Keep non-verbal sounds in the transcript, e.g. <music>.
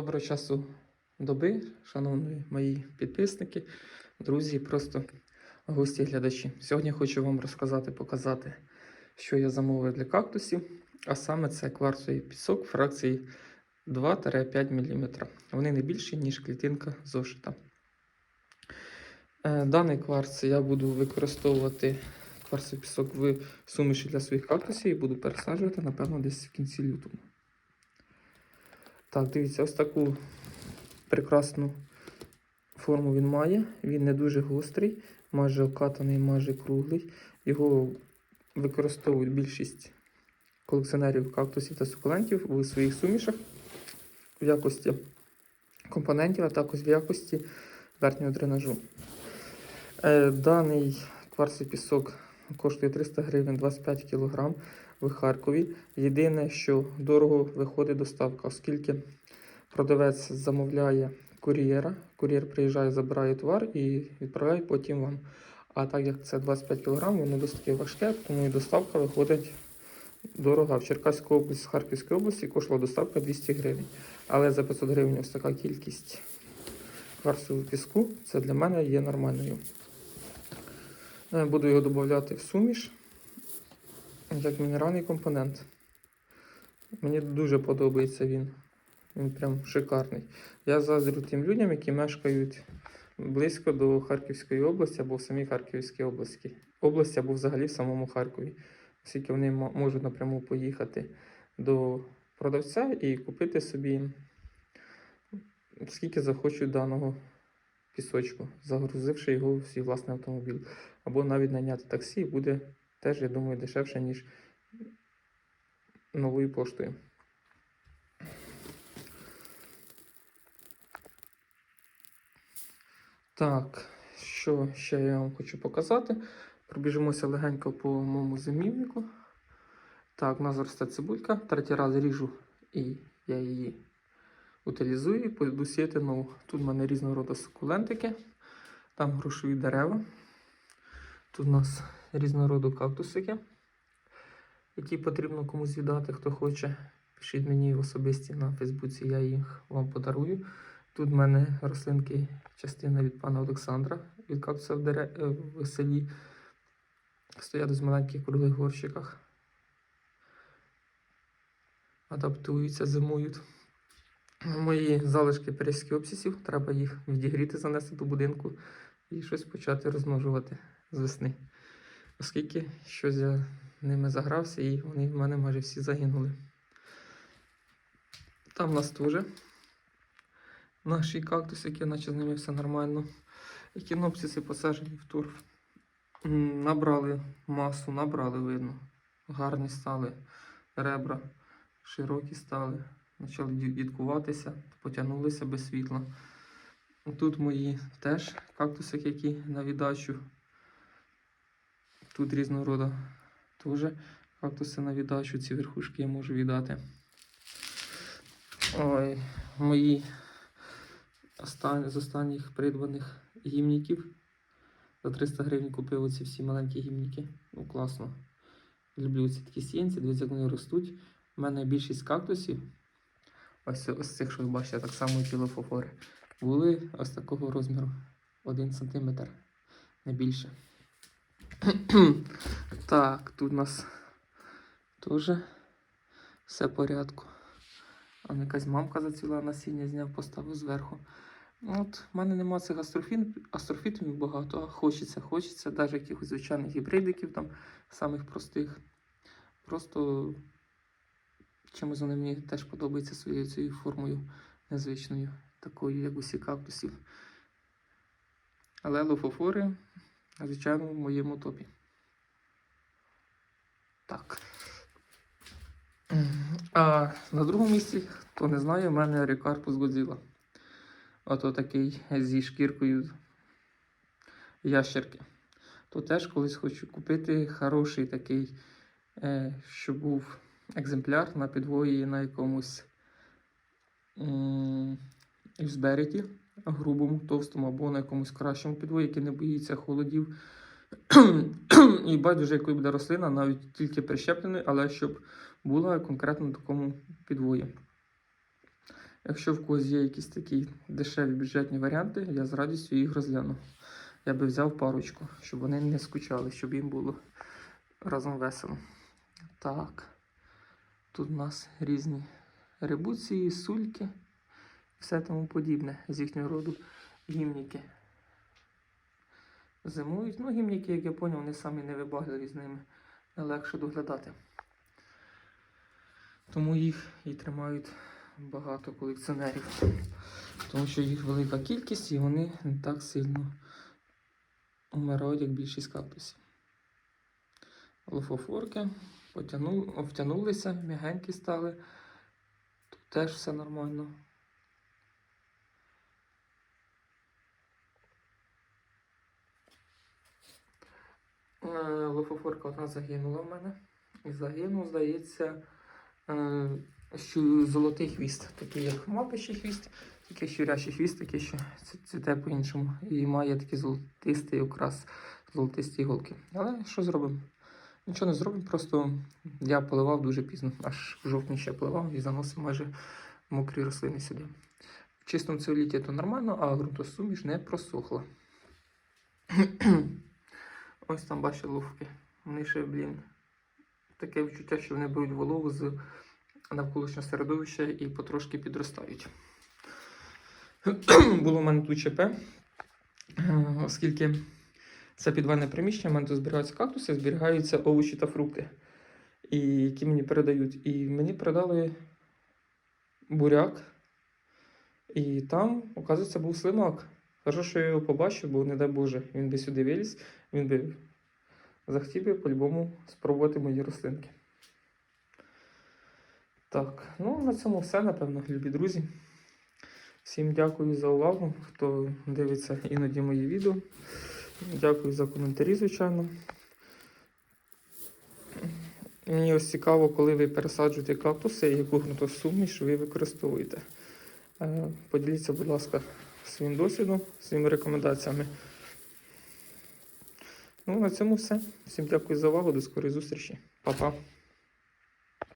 Доброго часу доби, шановні мої підписники, друзі, просто гості глядачі. Сьогодні хочу вам розказати, показати, що я замовив для кактусів, а саме це кварцовий пісок фракції 2-5 мм. Вони не більші, ніж клітинка зошита. Е, Даний кварц я буду використовувати кварцевий пісок в суміші для своїх кактусів і буду пересаджувати, напевно, десь в кінці лютого. Так, дивіться, ось таку прекрасну форму він має. Він не дуже гострий, майже окатаний, майже круглий. Його використовують більшість колекціонерів кактусів та сукулентів у своїх сумішах в якості компонентів, а також в якості верхнього дренажу. Е, Даний кварцевий пісок коштує 300 гривень 25 кг в Харкові. Єдине, що дорого виходить доставка, оскільки продавець замовляє кур'єра. Кур'єр приїжджає, забирає товар і відправляє потім вам. А так як це 25 кг, воно досить важке, тому і доставка виходить дорога. В Черкаській області, з Харківської області коштувала доставка 200 гривень. Але за 500 гривень ось така кількість кварцевого піску, це для мене є нормальною. Е, Буду його додати в суміш як мінеральний компонент. Мені дуже подобається він. Він прям шикарний. Я заздрю тим людям, які мешкають близько до Харківської області або в самій Харківській області, області або взагалі в самому Харкові. Оскільки вони можуть напряму поїхати до продавця і купити собі скільки захочуть даного пісочку, загрузивши його в свій власний автомобіль. Або навіть найняти таксі буде теж, я думаю, дешевше, ніж новою поштою. Так, що ще я вам хочу показати? Пробіжимося легенько по моєму зимівнику. Так, у нас росте цибулька. Третій раз ріжу і я її утилізую і буду сіяти нову. Тут в мене різного роду сукулентики, там грушові дерева. Тут у нас різного роду кактусики, які потрібно комусь віддати, хто хоче. Пишіть мені в особисті на Фейсбуці, я їх вам подарую. Тут в мене рослинки, частина від пана Олександра від кактуса в, дере... е, в селі. Стоять в маленьких круглих горщиках. Адаптуються, зимують. Мої залишки перських обсісів, треба їх відігріти, занести до будинку і щось почати розмножувати з весни. Оскільки щось я ними загрався і вони в мене майже всі загинули. Там у нас теж наші кактусики, наче з ними все нормально. Екінопсиси посаджені в торф. М, Набрали масу, набрали, видно. Гарні стали ребра, широкі стали, почали дідкуватися, потягнулися без світла. Тут мої теж кактусики, які на віддачу. Тут різного роду теж кактуси на віддачу, ці верхушки я можу віддати. Ой, мої остан... з останніх придбаних гімніків. За 300 гривень купив оці всі маленькі гімніки. Ну, класно. Люблю ці такі сіянці, дивіться, як вони ростуть. У мене більшість кактусів, ось, ось цих, що ви бачите, так само тілофофори, були ось такого розміру. 1 см, не більше. <clears throat> так, тут у нас теж все в порядку. А якась мамка зацвіла насіння, зняв, поставив зверху. От, в мене нема цих астрофін, астрофітумів багато, а хочеться, хочеться, навіть якихось звичайних гібридиків, там, самих простих. Просто чимось вони мені теж подобаються своєю цією формою незвичною, такою, як усі кактусів. Але лофофори, звичайно, в моєму топі. Так. А на другому місці, хто не знає, в мене Рікарпус Годзіла. Ото такий зі шкіркою ящерки. То теж колись хочу купити хороший такий, е, що був екземпляр на підвої на якомусь м, грубому, товстому або на якомусь кращому підвої, який не боїться холодів. <clears throat> І байдуже, якою буде рослина, навіть тільки прищепленою, але щоб була конкретно на такому підвої. Якщо в когось є якісь такі дешеві бюджетні варіанти, я з радістю їх розгляну. Я би взяв парочку, щоб вони не скучали, щоб їм було разом весело. Так. Тут у нас різні ребуції, сульки, все тому подібне з їхнього роду гімніки. Зимують. Ну, гімніки, як я поняв, вони самі не вибагливі з ними. Легше доглядати. Тому їх і тримають багато колекціонерів. Тому що їх велика кількість і вони не так сильно умирають, як більшість кактусів. Лофофорки обтянулися, м'ягенькі стали. Тут теж все нормально. Е, Лофофорка одна загинула в мене. І загинув, здається, е, що золотий хвіст, такий як мапищий хвіст, тільки щурячий хвіст, такий що цвіте по-іншому. І має такий золотистий окрас, золотисті іголки. Але що зробимо? Нічого не зробимо, просто я поливав дуже пізно, аж в жовтні ще поливав і заносив майже мокрі рослини сюди. В чистому цеоліті то нормально, а ґрунтосуміш не просохла. Ось там бачите луфки. Вони ще, блін, таке відчуття, що вони беруть вологу з навколишнього середовища і потрошки підростають. <clears throat> Було в мене тут ЧП, е, оскільки це підвальне приміщення, в мене тут зберігаються кактуси, зберігаються овочі та фрукти, і, які мені передають. І мені передали буряк, і там, оказується, був слимак. Хорошо, що я його побачив, бо не дай Боже, він би сюди виліз, він би захотів би по-любому спробувати мої рослинки. Так, ну на цьому все, напевно, любі друзі. Всім дякую за увагу, хто дивиться іноді мої відео. Дякую за коментарі, звичайно. Мені ось цікаво, коли ви пересаджуєте кактуси, яку ґрунтосуміш ви використовуєте. Е, Поділіться, будь ласка, своїм досвідом, своїми рекомендаціями. Ну, на цьому все. Всім дякую за увагу. До скорої зустрічі. Па-па.